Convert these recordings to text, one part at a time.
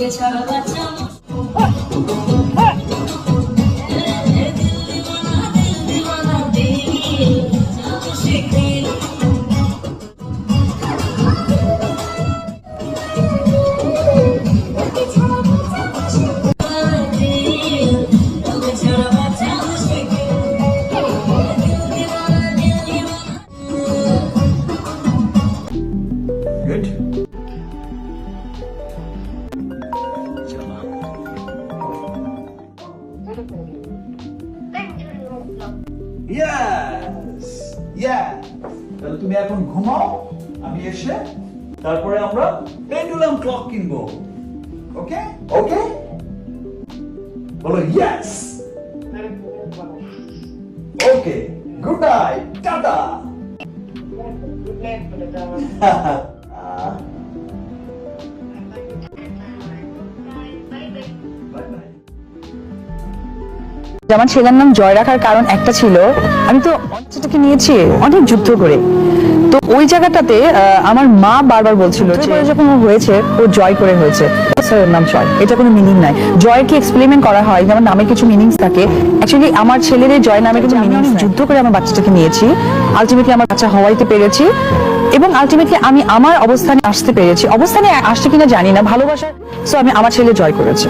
geçer alacağım. Yes yes তাহলে তুমি এখন ঘুমাও, আমি এসে তারপরে আমরা পেন্ডুলাম ক্লক কিনবো। ওকে ওকে বলো yes okay good night tata Bye bye. আমার ছেলের নাম জয় রাখার কারণ একটা ছিল আমি তো বাচ্চাটাকে নিয়েছি অনেক যুদ্ধ করে। তো ওই জায়গাটাতে আমার মা বারবার বলছিল যখন ও হয়েছে ও জয় করে হয়েছে। স্যার নাম জয়। এটা কোনো মিনিং নাই। জয় কি এক্সপেরিমেন্ট করা হয় যেমন নামে কিছু মিনিংস থাকে। অ্যাকচুয়ালি আমার ছেলের জয় নামে কিছু মিনিংস যুদ্ধ করে আমার বাচ্চাটাকে নিয়েছি। আলটিমেটলি আমার বাচ্চা হওয়াইতে পেরেছি। এবং আলটিমেটলি আমি আমার অবস্থানে আসতে পেরেছি। অবস্থানে আসছে কিনা জানি না। ভালোবাসা সো আমি আমার ছেলে জয় করেছে।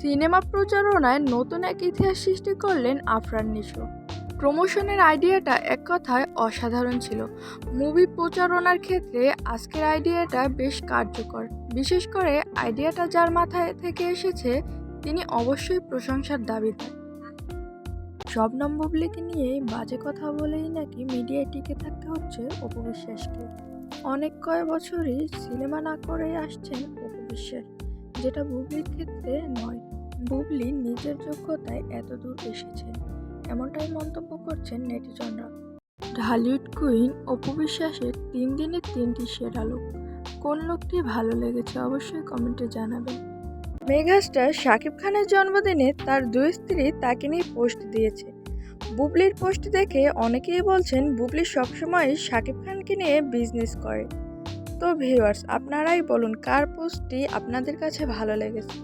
সিনেমা প্রচারণায় নতুন এক ইতিহাস সৃষ্টি করলেন আফরান নিশো প্রমোশনের আইডিয়াটা এক কথায় অসাধারণ ছিল। মুভি প্রচারণার ক্ষেত্রে আজকের আইডিয়াটা বেশ কার্যকর। বিশেষ করে আইডিয়াটা যার মাথায় থেকে এসেছে তিনি অবশ্যই প্রশংসার দাবিদার শবনম বুবলিকে নিয়ে বাজে কথা বলেই নাকি মিডিয়ায় টিকে থাকতে হচ্ছে অপু বিশ্বাসকে অনেক কয় বছরই সিনেমা না করে আসছেন অপু বিশ্বাস যেটা বুবলির ক্ষেত্রে নয়। বুবলি নিজের যোগ্যতায় এত দূর এসেছেন এমনটাই মন্তব্য করছেন নেটিজনরা। ঢালিউড কুইন অপু বিশ্বাসের তিন দিনের তিনটি সেরা লোক কোন লোকটি ভালো লেগেছে অবশ্যই কমেন্টে জানাবেন। মেগাস্টার শাকিব খানের জন্মদিনে তার দুই স্ত্রী তাকে নিয়ে পোস্ট দিয়েছে। বুবলির পোস্ট দেখে অনেকেই বলছেন, বুবলি সবসময় শাকিব খানকে নিয়ে বিজনেস করে। তো ভিউয়ার্স আপনারাই বলুন কার পোস্টটি আপনাদের কাছে ভালো লেগেছে?